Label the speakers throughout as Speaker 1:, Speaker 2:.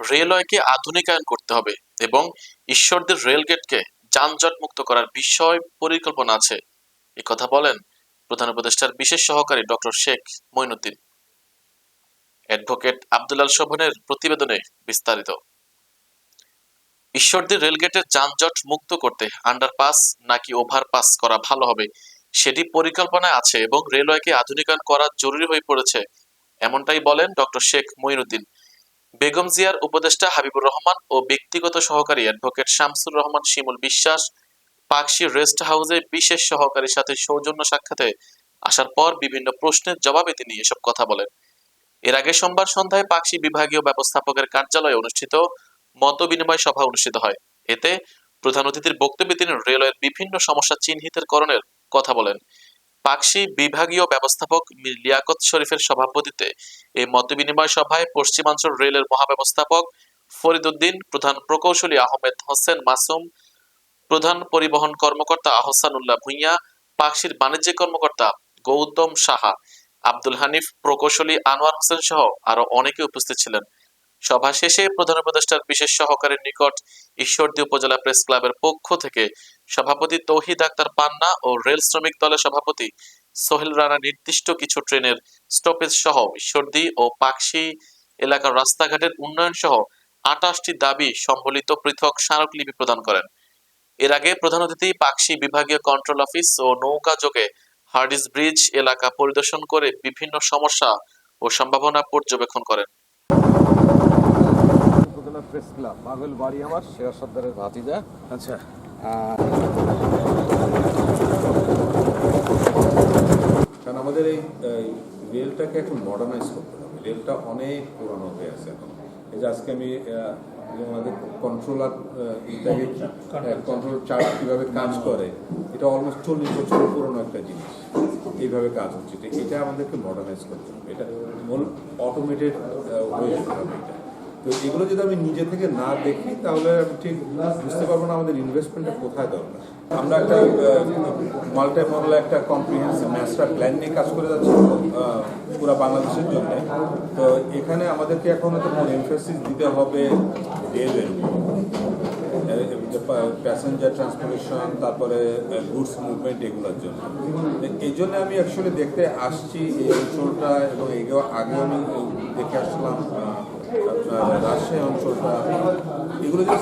Speaker 1: রেলওয়েকে আধুনিকায়ন করতে হবে এবং ঈশ্বরদের রেলগেটকে যানজট মুক্ত করার বিষয় পরিকল্পনা আছে। এ কথা বলেন প্রধান উপদেষ্টার বিশেষ সহকারী ডক্টর শেখ মইনুদ্দিন অ্যাডভোকেট আব্দুলাল শোভনের প্রতিবেদনে বিস্তারিত। ঈশ্বরদীর রেলগেটের যানজট মুক্ত করতে আন্ডারপাস নাকি ওভারপাস করা ভালো হবে সেটি পরিকল্পনায় আছে এবং রেলওয়েকে আধুনিকায়ন করা জরুরি হয়ে পড়েছে, এমনটাই বলেন ডক্টর শেখ মঈনুদ্দিন। বেগম জিয়ার উপদেষ্টা হাবিবুর রহমান ও ব্যক্তিগত সহকারী অ্যাডভোকেট শামসুর রহমান শিমুল বিশ্বাস পাকশি রেস্ট হাউসে বিশেষ সহকারীর সাথে সৌজন্য সাক্ষাতে আসার পর বিভিন্ন প্রশ্নের জবাবে তিনি এসব কথা বলেন। এর আগে সোমবার সন্ধ্যায় পাকশি বিভাগীয় ব্যবস্থাপকের কার্যালয়ে অনুষ্ঠিত মত বিনিময় সভা অনুষ্ঠিত হয়। এতে প্রধান অতিথির বক্তব্যে তিনি রেলওয়ের বিভিন্ন সমস্যা চিহ্নিতের করণের কথা বলেন। পাকশি বিভাগীয় ব্যবস্থাপক লিয়াকত শরীফের সভাপতিত্বে এই মতবিনিময় সভায় পশ্চিমাঞ্চল রেলের মহাব্যবস্থাপক ফরিদ উদ্দিন প্রধান প্রকৌশলী আহমেদ হোসেন মাসুম, প্রধান পরিবহন কর্মকর্তা আহসানুল্লাহ ভুঁইয়া, পাকশির বাণিজ্যিক কর্মকর্তা গৌতম সাহা, আব্দুল হানিফ, প্রকৌশলী আনোয়ার হোসেন সহ আরও অনেকে উপস্থিত ছিলেন। সভা শেষে প্রধান উপদেষ্টার বিশেষ সহকারীর নিকট ঈশ্বরদী উপজেলা প্রেস ক্লাবের পক্ষ থেকে সভাপতি তৌহিদ আক্তার পান্না ও রেল শ্রমিক দলের সভাপতি সোহেল রানা নির্দিষ্ট কিছু ট্রেনের স্টপেজ সহ ঈশ্বরদী ও পাকশি এলাকার রাস্তাঘাটের উন্নয়ন সহ আটাশটি দাবি সম্বলিত পৃথক স্মারকলিপি প্রদান করেন। এর আগে প্রধান অতিথি পাকশি বিভাগীয় কন্ট্রোল অফিস ও নৌকা যোগে হার্ডিস ব্রিজ এলাকা পরিদর্শন করে বিভিন্ন সমস্যা ও সম্ভাবনা পর্যবেক্ষণ করেন।
Speaker 2: প্রেস ক্লাব পাগল বাড়ি আমার শেয়ার সর্দারের ভাতিজা।
Speaker 3: আচ্ছা। কারণ আমাদের এই রেলটাকে এখন মডার্নাইজ করতে হবে। রেলটা অনেক পুরনো হয়ে আছে এখন। এই যে আজকে আমি আমাদের কন্ট্রোলার ইত্যাদি কন্ট্রোল চার্ট কীভাবে কাজ করে এটা অলমোস্ট চল্লিশ বছর পুরনো একটা জিনিস। এইভাবে কাজ হচ্ছে। এটা আমাদেরকে মডার্নাইজ করতে হবে। এটা মূল অটোমেটেড হয়ে যেতে হবে এটা। তো এগুলো যদি আমি নিজে থেকে না দেখি, তাহলে আমি ঠিক বুঝতে পারব না আমাদের ইনভেস্টমেন্টটা কোথায় দরকার। আমরা একটা মাল্টি মডেল একটা কম্প্রিহেন্সিভ মাস্টার প্ল্যান নিয়ে কাজ করে যাচ্ছি পুরো বাংলাদেশের জন্য। তো এখানে আমাদেরকে এখন হয়তো এমফেসিস দিতে হবে রেলের প্যাসেঞ্জার ট্রান্সপোর্টেশন তারপরে গুডস মুভমেন্ট এগুলোর জন্য। এই জন্য আমি অ্যাকচুয়ালি দেখতে আসছি এই অঞ্চলটা এবং এগেও আগে আমি দেখে আসলাম রাজশাহী অঞ্চলটা। এগুলো যে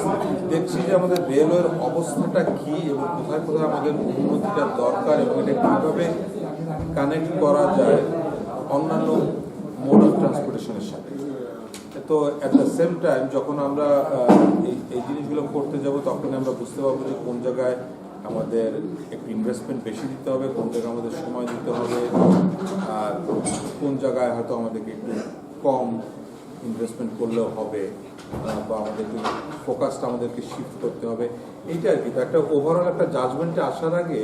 Speaker 3: দেখছি যে আমাদের রেলওয়ের অবস্থাটা কি এবং কোথায় কোথায় আমাদের উন্নতিটা দরকার এবং এটা কীভাবে কানেক্ট করা যায় অন্যান্য মোড অফ ট্রান্সপোর্টেশনের সাথে। তো অ্যাট দ্য সেম টাইম যখন আমরা এই জিনিসগুলো করতে যাব তখন আমরা বুঝতে পারব যে কোন জায়গায় আমাদের একটু ইনভেস্টমেন্ট বেশি দিতে হবে, কোন জায়গায় আমাদের সময় দিতে হবে, আর কোন জায়গায় হয়তো আমাদেরকে একটু কম ইনভেস্টমেন্ট করলেও হবে বা আমাদেরকে ফোকাসটা আমাদেরকে শিফট করতে হবে, এইটা আর কি। তো একটা ওভারঅল একটা জাজমেন্টে আসার আগে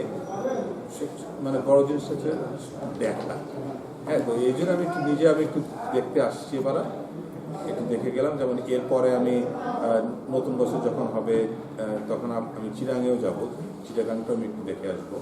Speaker 3: মানে বড় জিনিসটা হচ্ছে দেখা হ্যাঁ তো এই জন্য আমি একটু নিজে আমি একটু দেখতে আসছি এবার। একটু দেখে গেলাম, যেমন এরপরে আমি নতুন বছর যখন হবে তখন আমি চিরাঙেও যাব। চিরাগাংটা আমি একটু দেখে আসব।